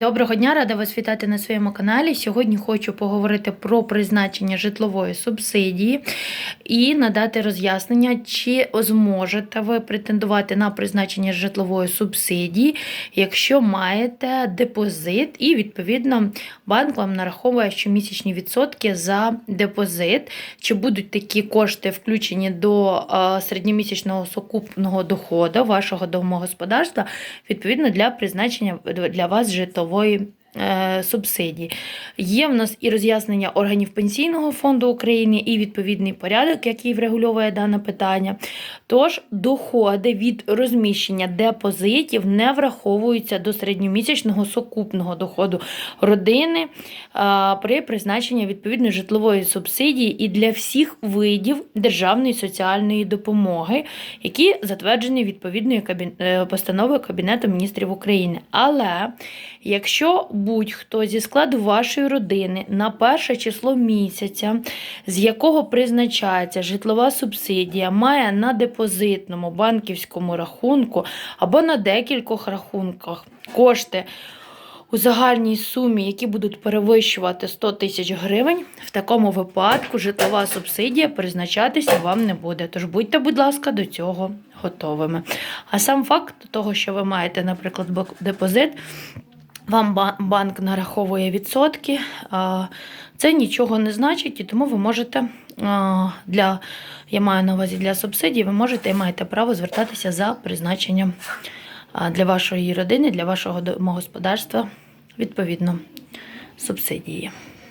Доброго дня, рада вас вітати на своєму каналі. Сьогодні хочу поговорити про призначення житлової субсидії і надати роз'яснення, чи зможете ви претендувати на призначення житлової субсидії, якщо маєте депозит, і відповідно банк вам нараховує щомісячні відсотки за депозит. Чи будуть такі кошти включені до е, середньомісячного сукупного доходу вашого домогосподарства, відповідно для призначення для вас житлової е, субсидії. Є в нас і роз'яснення органів Пенсійного фонду України, і відповідний порядок, який врегульовує дане питання. Тож доходи від розміщення депозитів не враховуються до середньомісячного сукупного доходу родини при призначенні відповідної житлової субсидії і для всіх видів державної соціальної допомоги, які затверджені відповідною е, постановою Кабінету міністрів України. Але якщо будь-хто зі складу вашої родини на перше число місяця, з якого призначається житлова субсидія, має на депозитному банківському рахунку або на декількох рахунках кошти у загальній сумі, які будуть перевищувати 100 тисяч гривень, в такому випадку житлова субсидія призначатися вам не буде. Тож будьте, будь ласка, до цього готовими. А сам факт того, що ви маєте, наприклад, депозит, вам ба- банк нараховує відсотки, це нічого не значить, і тому ви можете для, я маю на увазі для субсидій, ви можете і маєте право звертатися за призначенням для вашої родини, для вашого домогосподарства, відповідно, субсидії.